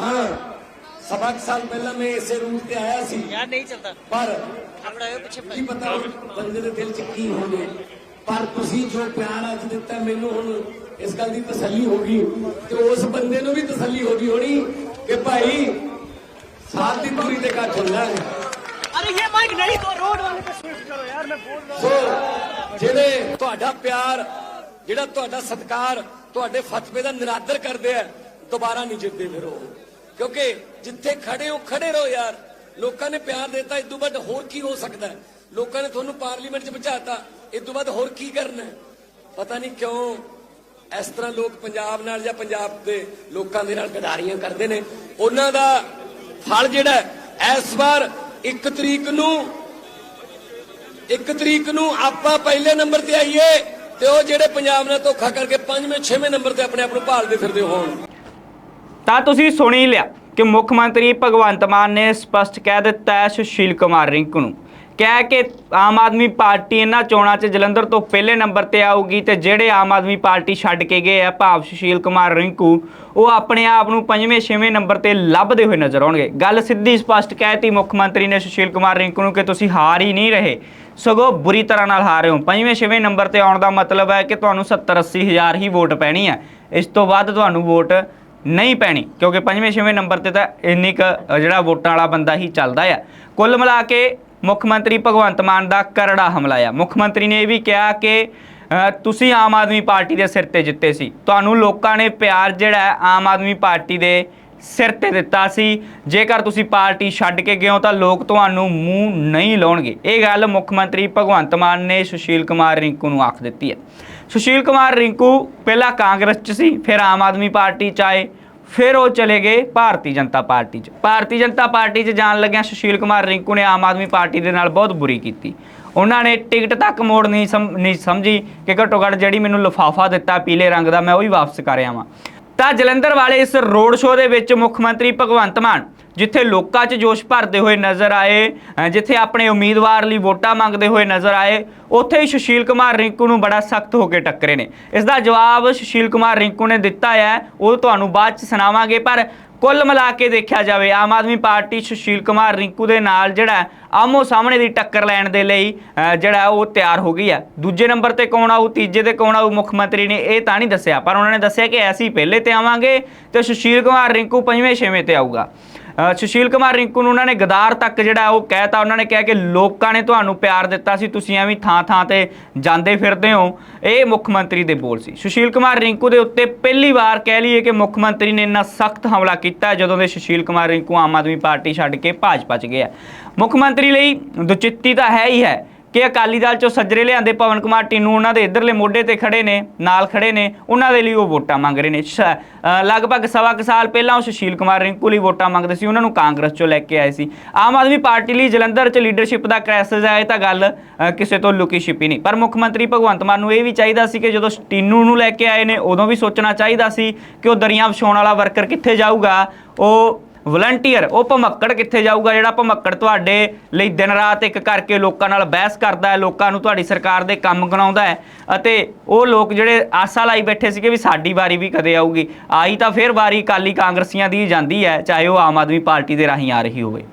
ਹਾਂ। ਸਭਾ ਸਾਲ ਪਹਿਲਾਂ ਮੈਂ ਇਸੇ ਰੂਟ ਤੇ ਆਇਆ ਸੀ। ਯਾਰ ਨਹੀਂ ਚੱਲਦਾ। ਪਰ ਆਪਣਾ ਇਹ ਪਿੱਛੇ ਕੀ ਪਤਾ ਬੰਦੇ ਦੇ ਦਿਲ 'ਚ ਕੀ ਹੋਵੇ ਪਰ ਤੁਸੀਂ ਜੋ ਪਿਆਰ ਅੱਜ ਦਿੱਤਾ ਮੈਨੂੰ ਹੁਣ ਇਸ ਗੱਲ ਦੀ ਤਸੱਲੀ ਹੋ ਗਈ। ਤੇ ਉਸ ਬੰਦੇ ਨੂੰ ਵੀ ਤਸੱਲੀ ਹੋ ਗਈ ਹੋਣੀ ਕਿ ਭਾਈ ਸਾਥ ਦੀ ਦੂਰੀ ਤੇ ਘਰ ਚੱਲਣਾ ਅਰੇ ਇਹ ਮਾਈਕ ਨਹੀਂ ਤੋ ਰੋਡ ਵਾਲੇ ਤੇ ਸਵਿਫਟ ਕਰੋ ਯਾਰ ਮੈਂ ਬੋਲ ਰਹਾ ਜਿਹਨੇ ਤੁਹਾਡਾ ਪਿਆਰ ਜਿਹੜਾ ਤੁਹਾਡਾ ਸਤਕਾਰ ਤੁਹਾਡੇ ਫਤਵੇ ਦਾ ਨਿਰਾਦਰ ਕਰਦੇ ਆ ਦੁਬਾਰਾ ਨਹੀਂ ਜਿੱਤਦੇ ਫਿਰ ਉਹ। ਕਿਉਂਕਿ ਜਿੱਥੇ ਖੜੇ ਹੋ, ਖੜੇ ਰਹੋ ਯਾਰ। ਲੋਕਾਂ ਨੇ ਪਿਆਰ ਦਿੱਤਾ, ਇਸ ਤੋਂ ਵੱਧ ਹੋਰ ਕੀ ਹੋ ਸਕਦਾ ਹੈ? ਲੋਕਾਂ ਨੇ ਤੁਹਾਨੂੰ ਪਾਰਲੀਮੈਂਟ 'ਚ ਬਿਠਾਤਾ ਇਸ ਤੋਂ ਵੱਧ ਹੋਰ ਕੀ ਕਰਨਾ ਪਤਾ ਨਹੀਂ ਕਿਉਂ ਇਸ ਤਰ੍ਹਾਂ ਲੋਕ ਪੰਜਾਬ ਨਾਲ ਜਾਂ ਪੰਜਾਬ ਦੇ ਲੋਕਾਂ ਦੇ ਨਾਲ ਗਦਾਰੀਆਂ ਕਰਦੇ ਨੇ। ਉਹਨਾਂ ਦਾ ਫਲ ਜਿਹੜਾ ਇਸ ਵਾਰ 1 ਤਰੀਕ ਨੂੰ, ਇੱਕ ਤਰੀਕ ਨੂੰ ਆਪਾਂ ਪਹਿਲੇ ਨੰਬਰ ਤੇ ਆਈਏ ਤੇ ਉਹ ਜਿਹੜੇ ਪੰਜਾਬ ਨਾਲ ਧੋਖਾ ਕਰਕੇ ਪੰਜਵੇਂ, ਛੇਵੇਂ ਨੰਬਰ ਤੇ ਆਪਣੇ ਆਪ ਨੂੰ ਭਾਲਦੇ ਫਿਰਦੇ ਹੋਣ। ਤਾਂ ਤੁਸੀਂ ਸੁਣ ਹੀ ਲਿਆ ਕਿ ਮੁੱਖ ਮੰਤਰੀ ਭਗਵੰਤ ਮਾਨ ਨੇ ਸਪਸ਼ਟ ਕਹਿ ਦਿੱਤਾ ਹੈ ਸੁਸ਼ੀਲ ਕੁਮਾਰ ਰਿੰਕੂ ਨੂੰ। ਕਹਿ ਕੇ ਆਮ ਆਦਮੀ ਪਾਰਟੀ ਇਹਨਾਂ ਚੋਣਾਂ 'ਚ ਜਲੰਧਰ ਤੋਂ ਪਹਿਲੇ ਨੰਬਰ ਤੇ ਆਊਗੀ ਤੇ ਜਿਹੜੇ ਆਮ ਆਦਮੀ ਪਾਰਟੀ ਛੱਡ ਕੇ ਗਏ ਆ ਭਾਵ ਸੁਸ਼ੀਲ ਕੁਮਾਰ ਰਿੰਕੂ, ਉਹ ਆਪਣੇ ਆਪ ਨੂੰ ਪੰਜਵੇਂ, ਛੇਵੇਂ ਨੰਬਰ ਤੇ ਲੱਭਦੇ ਹੋਏ ਨਜ਼ਰ ਆਉਣਗੇ। ਗੱਲ ਸਿੱਧੀ ਸਪਸ਼ਟ ਕਹਿਤੀ ਮੁੱਖ ਮੰਤਰੀ ਨੇ ਸੁਸ਼ੀਲ ਕੁਮਾਰ ਰਿੰਕੂ ਨੂੰ ਕਿ ਤੁਸੀਂ ਹਾਰ ਹੀ ਨਹੀਂ ਰਹੇ, ਸਗੋਂ ਬੁਰੀ ਤਰ੍ਹਾਂ ਨਾਲ ਹਾਰ ਰਹੇ ਹੋ। ਪੰਜਵੇਂ, ਛੇਵੇਂ ਨੰਬਰ ਤੇ ਆਉਣ ਦਾ ਮਤਲਬ ਹੈ ਕਿ ਤੁਹਾਨੂੰ 70 80 ਹਜ਼ਾਰ ਹੀ ਵੋਟ ਪੈਣੀ ਹੈ। ਇਸ ਤੋਂ ਬਾਅਦ ਤੁਹਾਨੂੰ ਵੋਟ ਨਹੀਂ ਪੈਣੀ, ਕਿਉਂਕਿ ਪੰਜਵੇਂ, ਛੇਵੇਂ ਨੰਬਰ ਤੇ ਤਾਂ ਇੰਨੀ ਕੁ ਜਿਹੜਾ ਵੋਟਾਂ ਵਾਲਾ ਬੰਦਾ ਹੀ ਚੱਲਦਾ ਆ। ਕੁੱਲ ਮਿਲਾ ਕੇ ਮੁੱਖ ਮੰਤਰੀ ਭਗਵੰਤ ਮਾਨ ਦਾ ਕਰੜਾ ਹਮਲਾ ਆ। ਮੁੱਖ ਮੰਤਰੀ ਨੇ ਇਹ ਵੀ ਕਿਹਾ ਕਿ ਤੁਸੀਂ ਆਮ ਆਦਮੀ ਪਾਰਟੀ ਦੇ ਸਿਰ ਤੇ ਜਿੱਤੇ ਸੀ। ਤੁਹਾਨੂੰ ਲੋਕਾਂ ਨੇ ਪਿਆਰ ਜਿਹੜਾ ਆਮ ਆਦਮੀ ਪਾਰਟੀ ਦੇ ਸਿਰ ਤੇ ਦਿੱਤਾ ਸੀ। ਜੇਕਰ ਤੁਸੀਂ ਪਾਰਟੀ ਛੱਡ ਕੇ ਗਏ ਹੋ ਤਾਂ ਲੋਕ ਤੁਹਾਨੂੰ ਮੂੰਹ ਨਹੀਂ ਲਾਉਣਗੇ। ਇਹ ਗੱਲ ਮੁੱਖ ਮੰਤਰੀ ਭਗਵੰਤ ਮਾਨ ਨੇ ਸੁਸ਼ੀਲ ਕੁਮਾਰ ਰਿੰਕੂ ਨੂੰ ਆਖ ਦਿੱਤੀ ਹੈ। ਸੁਸ਼ੀਲ ਕੁਮਾਰ ਰਿੰਕੂ ਪਹਿਲਾਂ ਕਾਂਗਰਸ 'ਚ ਸੀ, ਫਿਰ ਆਮ ਆਦਮੀ ਪਾਰਟੀ 'ਚ ਆਏ, ਫਿਰ ਉਹ ਚਲੇ ਗਏ ਭਾਰਤੀ ਜਨਤਾ ਪਾਰਟੀ 'ਚ। ਭਾਰਤੀ ਜਨਤਾ ਪਾਰਟੀ 'ਚ ਜਾਣ ਲੱਗਿਆ ਸੁਸ਼ੀਲ ਕੁਮਾਰ ਰਿੰਕੂ ਨੇ ਆਮ ਆਦਮੀ ਪਾਰਟੀ ਦੇ ਨਾਲ ਬਹੁਤ ਬੁਰੀ ਕੀਤੀ। ਉਹਨਾਂ ਨੇ ਟਿਕਟ ਤੱਕ ਮੋੜ ਨਹੀਂ ਸਮ- ਨਹੀਂ ਸਮਝੀ ਕਿ ਘੱਟੋ ਘੱਟ ਜਿਹੜੀ ਮੈਨੂੰ ਲਿਫਾਫਾ ਦਿੱਤਾ, ਪੀਲੇ ਰੰਗ ਦਾ ਮੈਂ ਉਹ ਵੀ ਵਾਪਸ ਕਰ ਆਵਾਂ। ਤਾਂ ਜਲੰਧਰ ਵਾਲੇ ਇਸ ਰੋਡ ਸ਼ੋਅ ਦੇ ਵਿੱਚ ਮੁੱਖ ਮੰਤਰੀ ਭਗਵੰਤ ਮਾਨ, ਜਿੱਥੇ ਲੋਕਾਂ 'ਚ ਜੋਸ਼ ਭਰਦੇ ਹੋਏ ਨਜ਼ਰ ਆਏ ਜਿੱਥੇ ਆਪਣੇ ਉਮੀਦਵਾਰ ਲਈ ਵੋਟਾਂ ਮੰਗਦੇ ਹੋਏ ਨਜ਼ਰ ਆਏ, ਉੱਥੇ ਹੀ ਸੁਸ਼ੀਲ ਕੁਮਾਰ ਰਿੰਕੂ ਨੂੰ ਬੜਾ ਸਖਤ ਹੋ ਕੇ ਟੱਕਰੇ ਨੇ। ਇਸ ਦਾ ਜਵਾਬ ਸੁਸ਼ੀਲ ਕੁਮਾਰ ਰਿੰਕੂ ਨੇ ਦਿੱਤਾ ਹੈ, ਉਹ ਤੁਹਾਨੂੰ ਬਾਅਦ 'ਚ ਸੁਣਾਵਾਂਗੇ, ਪਰ ਕੁੱਲ ਮਿਲਾ ਕੇ ਦੇਖਿਆ ਜਾਵੇ, ਆਮ ਆਦਮੀ ਪਾਰਟੀ ਸੁਸ਼ੀਲ ਕੁਮਾਰ ਰਿੰਕੂ ਦੇ ਨਾਲ ਜਿਹੜਾ ਆਮੋ ਸਾਹਮਣੇ ਦੀ ਟੱਕਰ ਲੈਣ ਦੇ ਲਈ ਜਿਹੜਾ ਉਹ ਤਿਆਰ ਹੋ ਗਈ ਹੈ। ਦੂਜੇ ਨੰਬਰ ਤੇ ਕੌਣ ਆਊ, ਤੀਜੇ ਤੇ ਕੌਣ ਆਊ, ਮੁੱਖ ਮੰਤਰੀ ਨੇ ਇਹ ਤਾਂ ਨਹੀਂ ਦੱਸਿਆ, ਪਰ ਉਹਨਾਂ ਨੇ ਦੱਸਿਆ ਕਿ ਐਸੀ ਪਹਿਲੇ ਤੇ ਆਵਾਂਗੇ ਤੇ ਸੁਸ਼ੀਲ ਕੁਮਾਰ ਰਿੰਕੂ ਪੰਜਵੇਂ, ਛੇਵੇਂ ਤੇ ਆਊਗਾ। ਸੁਸ਼ੀਲ ਕੁਮਾਰ ਰਿੰਕੂ ਨੂੰ ਉਹਨਾਂ ਨੇ ਗਦਾਰ ਤੱਕ ਜਿਹੜਾ ਉਹ ਕਹਿਤਾ। ਉਹਨਾਂ ਨੇ ਕਿਹਾ ਕਿ ਲੋਕਾਂ ਨੇ ਤੁਹਾਨੂੰ ਪਿਆਰ ਦਿੱਤਾ ਸੀ, ਤੁਸੀਂ ਐਵੇਂ ਥਾਂ ਥਾਂ ਤੇ ਜਾਂਦੇ ਫਿਰਦੇ ਹੋ। ਇਹ ਮੁੱਖ ਮੰਤਰੀ ਦੇ ਬੋਲ ਸੀ। ਸੁਸ਼ੀਲ ਕੁਮਾਰ ਰਿੰਕੂ ਦੇ ਉੱਤੇ ਪਹਿਲੀ ਵਾਰ ਕਹਿ ਲਈਏ ਕਿ ਮੁੱਖ ਮੰਤਰੀ ਨੇ ਇੰਨਾ ਸਖਤ ਹਮਲਾ ਕੀਤਾ ਜਦੋਂ ਦੇ ਸੁਸ਼ੀਲ ਕੁਮਾਰ ਰਿੰਕੂ ਆਮ ਆਦਮੀ ਪਾਰਟੀ ਛੱਡ ਕੇ ਭਾਜਪਾ ਚ ਗਿਆ। ਮੁੱਖ ਮੰਤਰੀ ਲਈ ਦੁਚਿੱਤੀ ਤਾਂ ਹੈ ਹੀ ਹੈ ਕਿ ਅਕਾਲੀ ਦਲ ਚੋਂ ਸੱਜਰੇ ਲਿਆਂਦੇ ਪਵਨ ਕੁਮਾਰ ਟੀਨੂ ਉਹਨਾਂ ਦੇ ਇਧਰਲੇ ਮੋਢੇ ਤੇ ਖੜੇ ਨੇ, ਨਾਲ ਖੜੇ ਨੇ, ਉਹਨਾਂ ਦੇ ਲਈ ਉਹ ਵੋਟਾਂ ਮੰਗ ਰਹੇ ਨੇ। ਲਗਭਗ ਸਵਾ ਕੁ ਸਾਲ ਪਹਿਲਾਂ ਉਹ ਸੁਸ਼ੀਲ ਕੁਮਾਰ ਰਿੰਕੂ ਲਈ ਵੋਟਾਂ ਮੰਗਦੇ ਸੀ, ਉਹਨਾਂ ਨੂੰ ਕਾਂਗਰਸ ਚੋਂ ਲੈ ਕੇ ਆਏ ਸੀ। ਆਮ ਆਦਮੀ ਪਾਰਟੀ ਲਈ ਜਲੰਧਰ 'ਚ ਲੀਡਰਸ਼ਿਪ ਦਾ ਕ੍ਰਾਈਸਿਸ ਹੈ ਇਹ ਤਾਂ ਗੱਲ ਕਿਸੇ ਤੋਂ ਲੁਕੀ ਛਿਪੀ ਨਹੀਂ। ਪਰ ਮੁੱਖ ਮੰਤਰੀ ਭਗਵੰਤ ਮਾਨ ਨੂੰ ਇਹ ਵੀ ਚਾਹੀਦਾ ਸੀ ਕਿ ਜਦੋਂ ਟੀਨੂ ਨੂੰ ਲੈ ਕੇ ਆਏ ਨੇ, ਉਦੋਂ ਵੀ ਸੋਚਣਾ ਚਾਹੀਦਾ ਸੀ ਕਿ ਉਹ ਦਰੀਆਂ ਵਿਛਾਉਣ ਵਾਲਾ ਵਰਕਰ ਕਿੱਥੇ ਜਾਊਗਾ। ਉਹ ਵਲੰਟੀਅਰ ਉਹ ਭਮੱਕੜ ਕਿੱਥੇ ਜਾਊਗਾ? ਜਿਹੜਾ ਭਮੱਕੜ ਤੁਹਾਡੇ ਲਈ ਦਿਨ ਰਾਤ ਇੱਕ ਕਰਕੇ ਲੋਕਾਂ ਨਾਲ ਬਹਿਸ ਕਰਦਾ ਹੈ, ਲੋਕਾਂ ਨੂੰ ਤੁਹਾਡੀ ਸਰਕਾਰ ਦੇ ਕੰਮ ਗਣਾਉਂਦਾ ਹੈ ਅਤੇ ਉਹ ਲੋਕ ਜਿਹੜੇ ਆਸਾ ਲਾਈ ਬੈਠੇ ਸੀਗੇ ਵੀ ਸਾਡੀ ਵਾਰੀ ਵੀ ਕਦੇ ਆਊਗੀ। ਆਈ ਤਾਂ ਫਿਰ ਵਾਰੀ ਕਾਲੀ ਕਾਂਗਰਸੀਆਂ ਦੀ ਜਾਂਦੀ ਹੈ, ਚਾਹੇ ਉਹ ਆਮ ਆਦਮੀ ਪਾਰਟੀ ਦੇ ਰਾਹੀਂ ਆ ਰਹੀ ਹੋਵੇ।